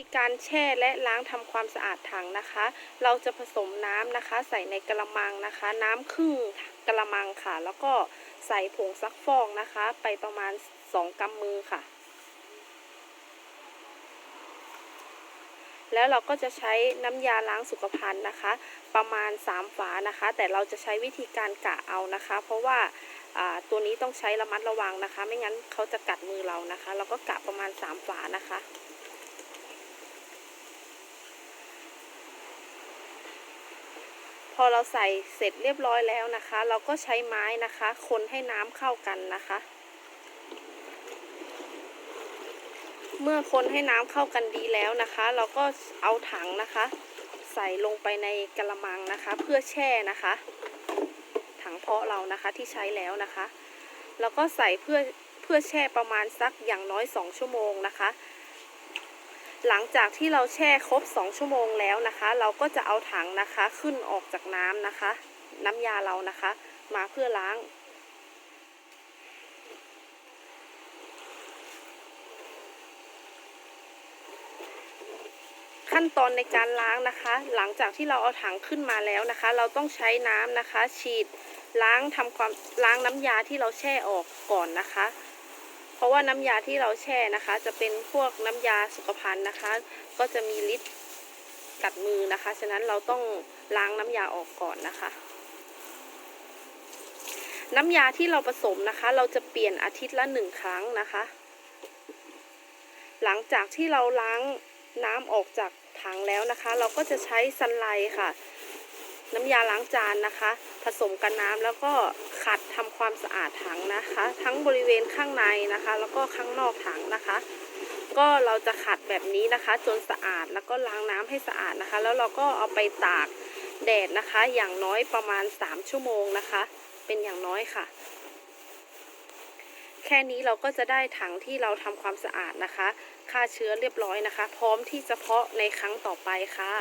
ธีการแช่และล้างทำความสะอาดถังนะคะ เราจะผสมน้ำนะคะ ใส่ในกระมังนะคะ น้ำครึ่งกระมังค่ะ แล้วก็ใส่ผงซักฟอกนะคะ ไปประมาณ 2กำมือค่ะ แล้วเราก็จะใช้น้ำยาล้างสุขภัณฑ์นะคะ ประมาณ 3 ฝานะคะ แต่เราจะใช้วิธีการกะเอานะคะ เพราะว่าอ่าตัวนี้ต้องใช้ระมัดระวังนะคะ ไม่งั้นเขาจะกัดมือเรานะคะ เราก็กะประมาณ 3 ฝานะคะ อเราใส่เสร็จเรียบร้อยแล้วนะคะ เราก็ใช้ไม้นะคะ คนให้น้ำเข้ากันนะคะ เมื่อคนให้น้ำเข้ากันดีแล้วนะคะ เราก็เอาถังนะคะ ใส่ลงไปในกระมังนะคะ เพื่อแช่นะคะ ถังเพาะเรานะคะที่ใช้แล้วนะคะ แล้วก็ใส่เพื่อเพื่อแช่ประมาณสักอย่างน้อย 2 ชั่วโมงนะคะ หลังจากที่เราแช่ครบ 2 ชั่วโมงแล้วนะคะ เราก็จะเอาถังนะคะขึ้นออกจากน้ำนะคะ น้ำยาเรานะคะ มาเพื่อล้าง ขั้นตอนในการล้างนะคะ หลังจากที่เราเอาถังขึ้นมาแล้วนะคะ เราต้องใช้น้ำนะคะ ฉีดล้างทำความล้างน้ำยาที่เราแช่ออกก่อนนะคะ เพราะว่าน้ำยาที่เราแช่นะคะ จะเป็นพวกน้ำยาสุขภัณฑ์นะคะ ก็จะมีฤทธิ์กัดมือนะคะ ฉะนั้นเราต้องล้างน้ำยาออกก่อนนะคะ น้ำยาที่เราผสมนะคะ เราจะเปลี่ยนอาทิตย์ละหนึ่งครั้งนะคะ หลังจากที่เราล้างน้ำออกจากถังแล้วนะคะ เราก็จะใช้ซันไลค่ะ น้ำยาล้างจานนะคะ ผสมกับน้ำแล้วก็ขัดทำความสะอาดถังนะคะ ทั้งบริเวณข้างในนะคะ แล้วก็ข้างนอกถังนะคะ ก็เราจะขัดแบบนี้นะคะจนสะอาดแล้วก็ล้างน้ำให้สะอาดนะคะ แล้วเราก็เอาไปตากแดดนะคะ อย่างน้อยประมาณ 3 ชั่วโมงนะคะ เป็นอย่างน้อยค่ะ แค่นี้เราก็จะได้ถังที่เราทำความสะอาดนะคะฆ่าเชื้อเรียบร้อยนะคะ พร้อมที่จะเพาะในครั้งต่อไปค่ะ